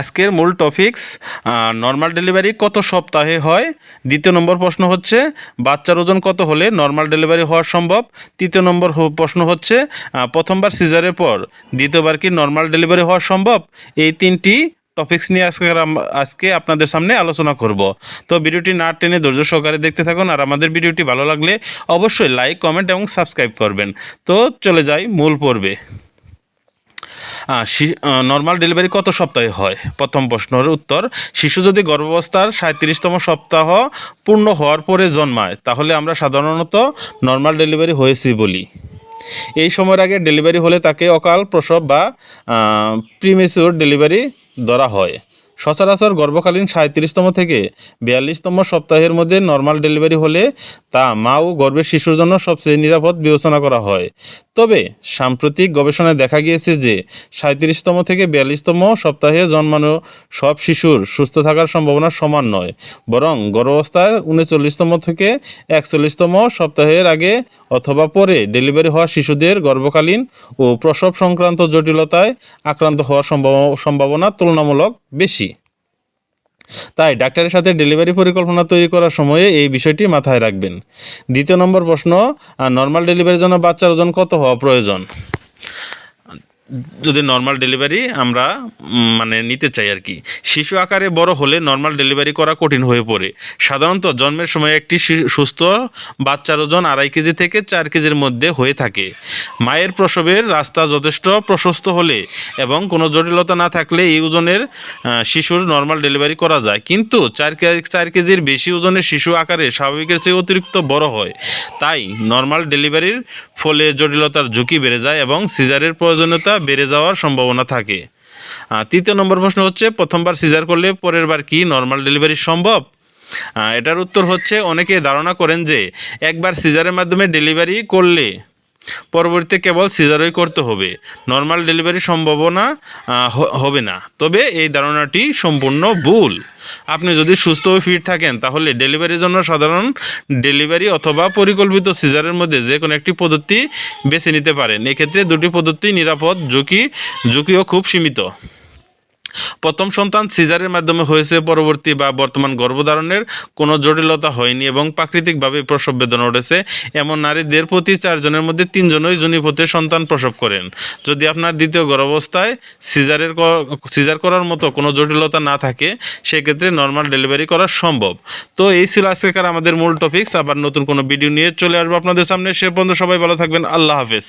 আজকের মূল topics normal delivery কত সপ্তাহে হয়? দ্বিতীয় নম্বর প্রশ্ন হচ্ছে, বাচ্চার ওজন কত হলে নর্মাল ডেলিভারি হওয়া সম্ভব? তৃতীয় নম্বর প্রশ্ন হচ্ছে প্রথমবার সিজারের পর দ্বিতীয়বার কি নর্মাল ডেলিভারি হওয়া সম্ভব? এই তিনটি টপিক্স নিয়ে আজকে আজকে আপনাদের সামনে আলোচনা করব। তো ভিডিওটি না টেনে ধৈর্য সহকারে দেখতে থাকুন, আর আমাদের ভিডিওটি ভালো লাগলে অবশ্যই লাইক কমেন্ট এবং সাবস্ক্রাইব করবেন। তো চলে যাই মূল পর্বে। নর্মাল ডেলিভারি কত সপ্তাহে হয়? প্রথম প্রশ্নের উত্তর, শিশু যদি গর্ভাবস্থার সাঁত্রিশতম সপ্তাহ পূর্ণ হওয়ার পরে জন্মায়, তাহলে আমরা সাধারণত নর্মাল ডেলিভারি হয়েছি বলি। এই সময়ের আগে ডেলিভারি হলে তাকে অকাল প্রসব বা প্রিমেচিউর ডেলিভারি ধরা হয়। সচরাচর গর্ভকালীন সাঁত্রিশতম থেকে বিয়াল্লিশতম সপ্তাহের মধ্যে নর্মাল ডেলিভারি হলে তা মা ও গর্ভের শিশুর জন্য সবচেয়ে নিরাপদ বিবেচনা করা হয়। তবে সাম্প্রতিক গবেষণায় দেখা গিয়েছে যে সাঁত্রিশতম থেকে বিয়াল্লিশতম সপ্তাহে জন্মানো সব শিশুর সুস্থ থাকার সম্ভাবনা সমান নয়, বরং গর্ভাবস্থায় উনচল্লিশতম থেকে একচল্লিশতম সপ্তাহের আগে অথবা পরে ডেলিভারি হওয়া শিশুদের গর্ভকালীন ও প্রসব সংক্রান্ত জটিলতায় আক্রান্ত হওয়ার সম্ভাব- সম্ভাবনা তুলনামূলক বেশি। তাই ডাক্তারের সাথে ডেলিভারি পরিকল্পনা তৈরি করার সময়ে এই বিষয়টি মাথায় রাখবেন। দ্বিতীয় নম্বর প্রশ্ন নর্মাল ডেলিভারির জন্য বাচ্চার ওজন কত হওয়া প্রয়োজন? যদি নর্মাল ডেলিভারি আমরা মানে নিতে চাই আর কি। শিশু আকারে বড় হলে নর্মাল ডেলিভারি করা কঠিন হয়ে পড়ে। সাধারণত জন্মের সময় একটি সুস্থ বাচ্চার ওজন আড়াই কেজি থেকে চার কেজির মধ্যে হয়ে থাকে। মায়ের প্রসবের রাস্তা যথেষ্ট প্রশস্ত হলে এবং কোনো জটিলতা না থাকলে এই ওজনের শিশুর নর্মাল ডেলিভারি করা যায়। কিন্তু চার চার কেজির বেশি ওজনের শিশু আকারে স্বাভাবিকের চেয়ে অতিরিক্ত বড় হয়। তাই নর্মাল ডেলিভারির ফলে জটিলতার ঝুঁকি বেড়ে যায় এবং সিজারের প্রয়োজনীয়তা বেড়ে যাওয়ার সম্ভাবনা থাকে। তৃতীয় নম্বর প্রশ্ন হচ্ছে, প্রথমবার সিজার করলে পরের বার কি নর্মাল ডেলিভারি সম্ভব? এটার উত্তর হচ্ছে, অনেকে ধারণা করেন যে, একবার সিজারের মাধ্যমে ডেলিভারি করলে পরবর্তীতে কেবল সিজারই করতে হবে। নর্মাল ডেলিভারি সম্ভাবনা হবে না। তবে এই ধারণাটি সম্পূর্ণ ভুল। আপনি যদি সুস্থ ও ফিট থাকেন, তাহলে ডেলিভারির জন্য সাধারণ ডেলিভারি অথবা পরিকল্পিত সিজারের মধ্যে যে কোনো একটি পদ্ধতি বেছে নিতে পারেন। এক্ষেত্রে দুটি পদ্ধতি নিরাপদ, ঝুঁকি, ঝুঁকিও খুব সীমিত। প্রথম সন্তান সিজারের মাধ্যমে হয়েছে, পরবর্তী বা বর্তমান গর্ভধারণের কোনো জটিলতা হয়নি এবং প্রাকৃতিকভাবে প্রসব বেদনা উঠেছে। এমন নারীদের প্রতি চারজনের মধ্যে তিনজনই জনিপথে সন্তান প্রসব করেন। যদি আপনার দ্বিতীয় গর্ভাবস্থায় সিজারের সিজার করার মতো কোনো জটিলতা না থাকে, সেক্ষেত্রে নর্মাল ডেলিভারি করা সম্ভব। তো এই ছিল আজকেকার আমাদের মূল টপিকস আবার নতুন কোনো ভিডিও নিয়ে চলে আসব আপনাদের সামনে। সে পর্যন্ত সবাই ভালো থাকবেন। আল্লাহ হাফেজ।